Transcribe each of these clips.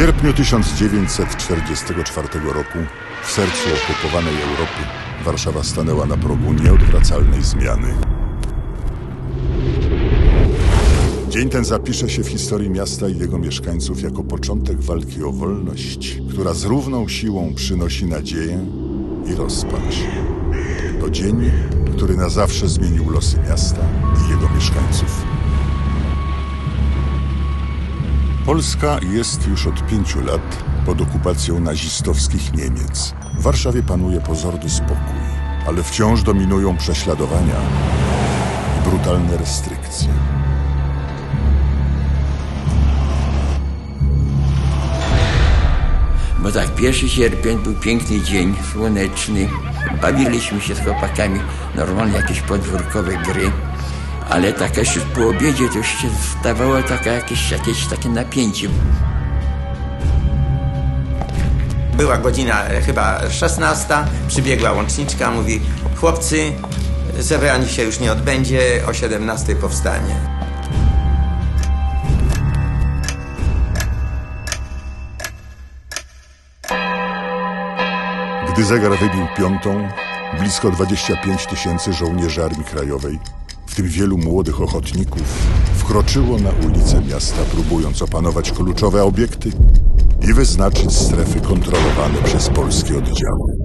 sierpniu 1944 roku, w sercu okupowanej Europy, Warszawa stanęła na progu nieodwracalnej zmiany. Dzień ten zapisze się w historii miasta i jego mieszkańców jako początek walki o wolność, która z równą siłą przynosi nadzieję i rozpacz. To dzień, który na zawsze zmienił losy miasta i jego mieszkańców. Polska jest już od pięciu lat pod okupacją nazistowskich Niemiec. W Warszawie panuje pozorny spokój, ale wciąż dominują prześladowania i brutalne restrykcje. Bo tak, 1 sierpień był piękny dzień, słoneczny. Bawiliśmy się z chłopakami, normalnie jakieś podwórkowe gry. Ale tak już po obiedzie to już się stawało taka, jakieś, jakieś takie napięcie. Była godzina e, chyba 16, przybiegła łączniczka, mówi chłopcy, zebranie się już nie odbędzie, o 17 powstanie. Gdy zegar wybił piątą, blisko 25 tysięcy żołnierzy Armii Krajowej, tym wielu młodych ochotników, wkroczyło na ulice miasta, próbując opanować kluczowe obiekty i wyznaczyć strefy kontrolowane przez polskie oddziały.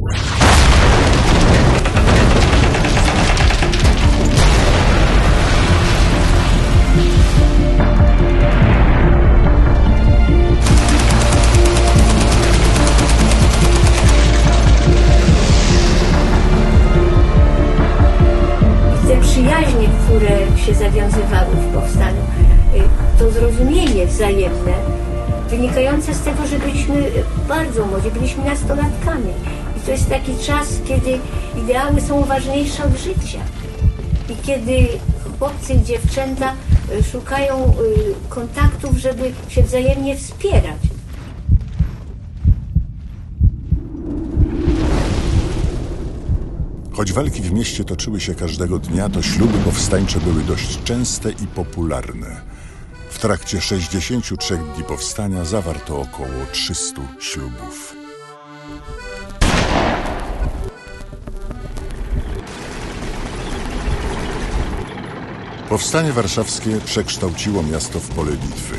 Które się zawiązywały w powstaniu, y, to zrozumienie wzajemne, wynikające z tego, że byliśmy bardzo młodzi, byliśmy nastolatkami. I to jest taki czas, kiedy ideały są ważniejsze od życia. I kiedy chłopcy i dziewczęta y, szukają y, kontaktów, żeby się wzajemnie wspierać. Choć walki w mieście toczyły się każdego dnia, to śluby powstańcze były dość częste i popularne. W trakcie 63 dni powstania zawarto około 300 ślubów. Powstanie warszawskie przekształciło miasto w pole bitwy.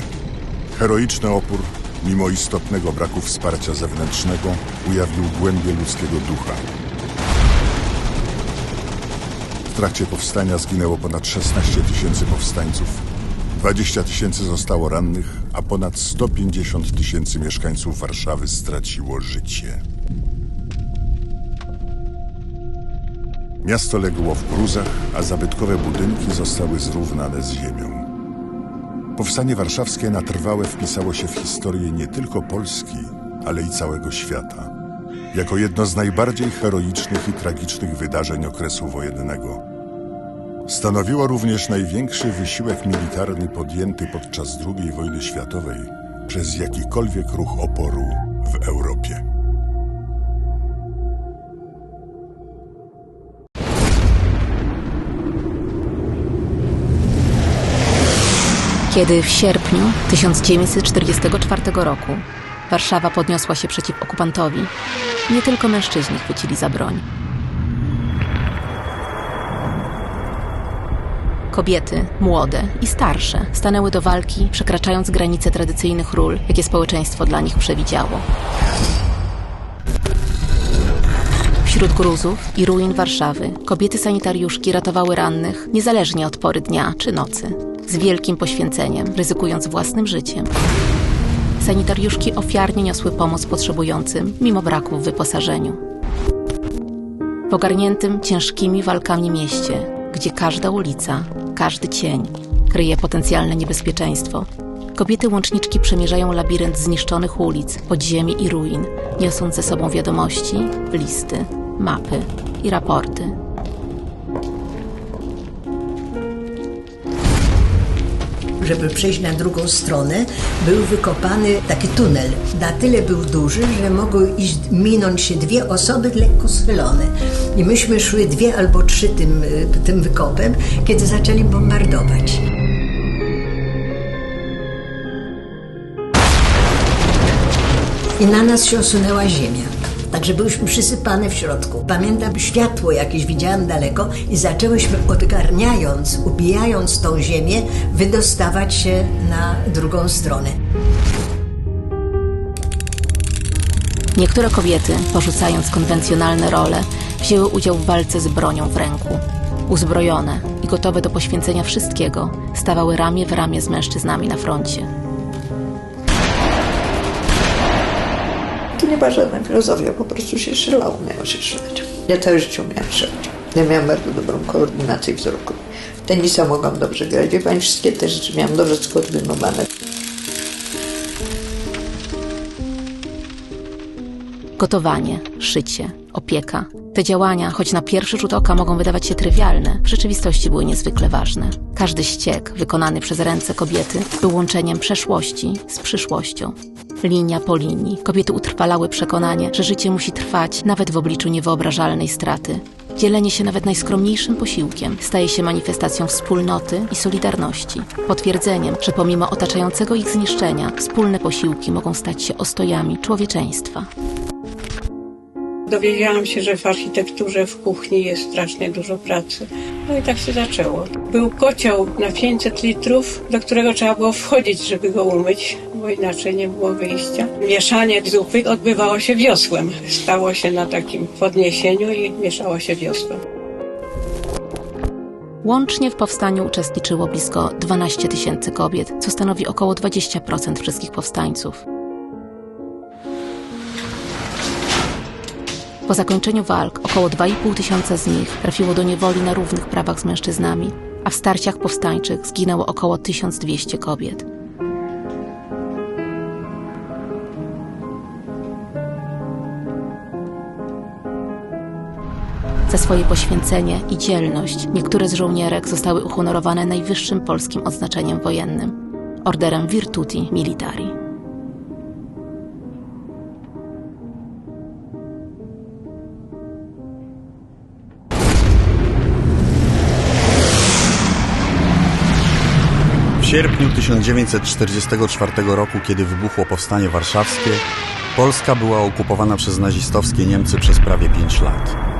Heroiczny opór, mimo istotnego braku wsparcia zewnętrznego, ujawnił głębie ludzkiego ducha. Trakcie powstania zginęło ponad 16 tysięcy powstańców, 20 tysięcy zostało rannych, a ponad 150 tysięcy mieszkańców Warszawy straciło życie. Miasto legło w gruzach, a zabytkowe budynki zostały zrównane z ziemią. Powstanie warszawskie na trwałe wpisało się w historię nie tylko Polski, ale i całego świata. Jako jedno z najbardziej heroicznych i tragicznych wydarzeń okresu wojennego. Stanowiło również największy wysiłek militarny podjęty podczas II wojny światowej przez jakikolwiek ruch oporu w Europie. Kiedy w sierpniu 1944 roku Warszawa podniosła się przeciw okupantowi, nie tylko mężczyźni chwycili za broń. Kobiety, młode i starsze, stanęły do walki, przekraczając granice tradycyjnych ról, jakie społeczeństwo dla nich przewidziało. Wśród gruzów i ruin Warszawy kobiety sanitariuszki ratowały rannych niezależnie od pory dnia czy nocy, z wielkim poświęceniem, ryzykując własnym życiem. Sanitariuszki ofiarnie niosły pomoc potrzebującym, mimo braku w wyposażeniu. W ogarniętym ciężkimi walkami mieście, gdzie każda ulica, każdy cień kryje potencjalne niebezpieczeństwo, kobiety łączniczki przemierzają labirynt zniszczonych ulic, podziemi i ruin, niosąc ze sobą wiadomości, listy, mapy i raporty. Żeby przejść na drugą stronę, był wykopany taki tunel. Na tyle był duży, że mogły iść, minąć się dwie osoby lekko schylone. I myśmy szły dwie albo trzy tym, y, tym wykopem, kiedy zaczęli bombardować. i na nas się osunęła ziemia. Także byliśmy przysypane w środku. Pamiętam światło jakieś widziałam daleko i zaczęłyśmy odgarniając, ubijając tą ziemię, wydostawać się na drugą stronę. Niektóre kobiety, porzucając konwencjonalne role, wzięły udział w walce z bronią w ręku. Uzbrojone i gotowe do poświęcenia wszystkiego, stawały ramię w ramię z mężczyznami na froncie. To nie była żadna filozofia, po prostu się strzelało, miało się strzelać. Ja całe życie umiałam strzelać. Ja miałam bardzo dobrą koordynację wzroku. Tenisa mogłam dobrze grać, wie pani, wszystkie te rzeczy miałam dobrze skoordynowane. Gotowanie, szycie, opieka. Te działania, choć na pierwszy rzut oka mogą wydawać się trywialne, w rzeczywistości były niezwykle ważne. Każdy ściek, wykonany przez ręce kobiety, był łączeniem przeszłości z przyszłością. Linia po linii, kobiety utrwalały przekonanie, że życie musi trwać nawet w obliczu niewyobrażalnej straty. Dzielenie się nawet najskromniejszym posiłkiem staje się manifestacją wspólnoty i solidarności, potwierdzeniem, że pomimo otaczającego ich zniszczenia, wspólne posiłki mogą stać się ostojami człowieczeństwa. Dowiedziałam się, że w architekturze w kuchni jest strasznie dużo pracy. No i tak się zaczęło. Był kocioł na 500 litrów, do którego trzeba było wchodzić, żeby go umyć, bo inaczej nie było wyjścia. Mieszanie zupy odbywało się wiosłem. Stało się na takim podniesieniu i mieszało się wiosłem. Łącznie w powstaniu uczestniczyło blisko 12 tysięcy kobiet, co stanowi około 20% wszystkich powstańców. Po zakończeniu walk około 2,5 tysiąca z nich trafiło do niewoli na równych prawach z mężczyznami, a w starciach powstańczych zginęło około 1200 kobiet. Za swoje poświęcenie i dzielność niektóre z żołnierek zostały uhonorowane najwyższym polskim odznaczeniem wojennym orderem Virtuti Militari. W sierpniu 1944 roku, kiedy wybuchło Powstanie Warszawskie, Polska była okupowana przez nazistowskie Niemcy przez prawie 5 lat.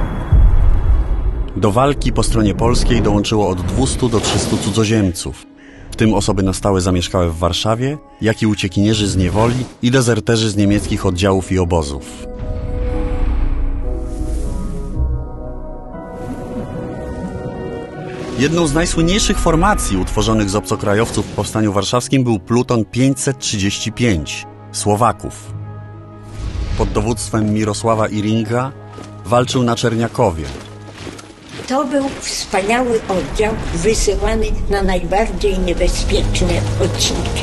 Do walki po stronie polskiej dołączyło od 200 do 300 cudzoziemców, w tym osoby na stałe zamieszkałe w Warszawie, jak i uciekinierzy z niewoli i dezerterzy z niemieckich oddziałów i obozów. Jedną z najsłynniejszych formacji utworzonych z obcokrajowców w Powstaniu Warszawskim był Pluton 535 Słowaków. Pod dowództwem Mirosława Iringa walczył na Czerniakowie. To był wspaniały oddział wysyłany na najbardziej niebezpieczne odcinki.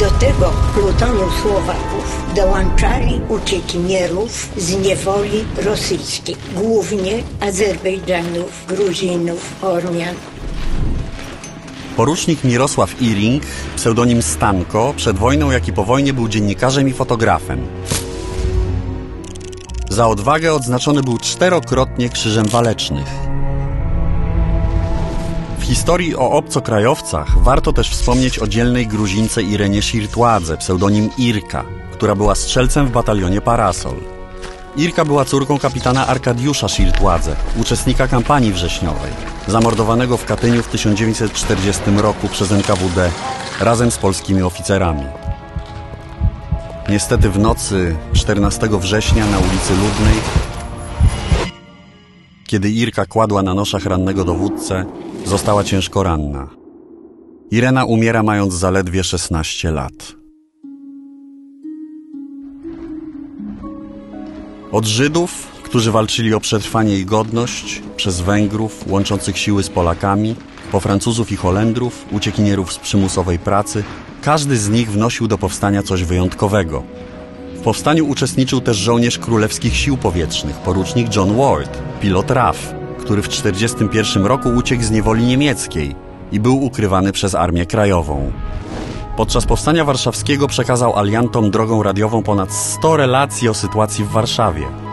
Do tego plutonu Słowaków dołączali uciekinierów z niewoli rosyjskiej, głównie Azerbejdżanów, Gruzinów, Ormian. Porucznik Mirosław Iring, pseudonim Stanko, przed wojną jak i po wojnie był dziennikarzem i fotografem. Za odwagę odznaczony był czterokrotnie Krzyżem Walecznych. W historii o obcokrajowcach warto też wspomnieć o dzielnej Gruzince Irenie Shirtładze, pseudonim Irka, która była strzelcem w batalionie Parasol. Irka była córką kapitana Arkadiusza Shirtładze, uczestnika kampanii wrześniowej, zamordowanego w Katyniu w 1940 roku przez NKWD razem z polskimi oficerami. Niestety w nocy 14 września na ulicy Ludnej, kiedy Irka kładła na noszach rannego dowódcę, została ciężko ranna. Irena umiera mając zaledwie 16 lat. Od Żydów, którzy walczyli o przetrwanie i godność, przez Węgrów łączących siły z Polakami, po Francuzów i Holendrów, uciekinierów z przymusowej pracy, każdy z nich wnosił do powstania coś wyjątkowego. W powstaniu uczestniczył też żołnierz królewskich sił powietrznych, porucznik John Ward, pilot RAF, który w 1941 roku uciekł z niewoli niemieckiej i był ukrywany przez Armię Krajową. Podczas powstania warszawskiego przekazał aliantom drogą radiową ponad 100 relacji o sytuacji w Warszawie.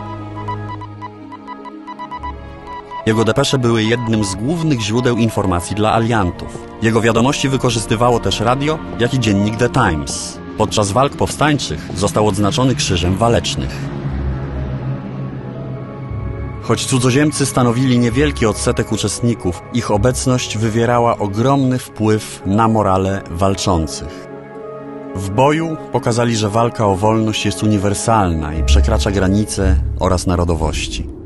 Jego depesze były jednym z głównych źródeł informacji dla aliantów. Jego wiadomości wykorzystywało też radio, jak i dziennik The Times. Podczas walk powstańczych został odznaczony Krzyżem Walecznych. Choć cudzoziemcy stanowili niewielki odsetek uczestników, ich obecność wywierała ogromny wpływ na morale walczących. W boju pokazali, że walka o wolność jest uniwersalna i przekracza granice oraz narodowości.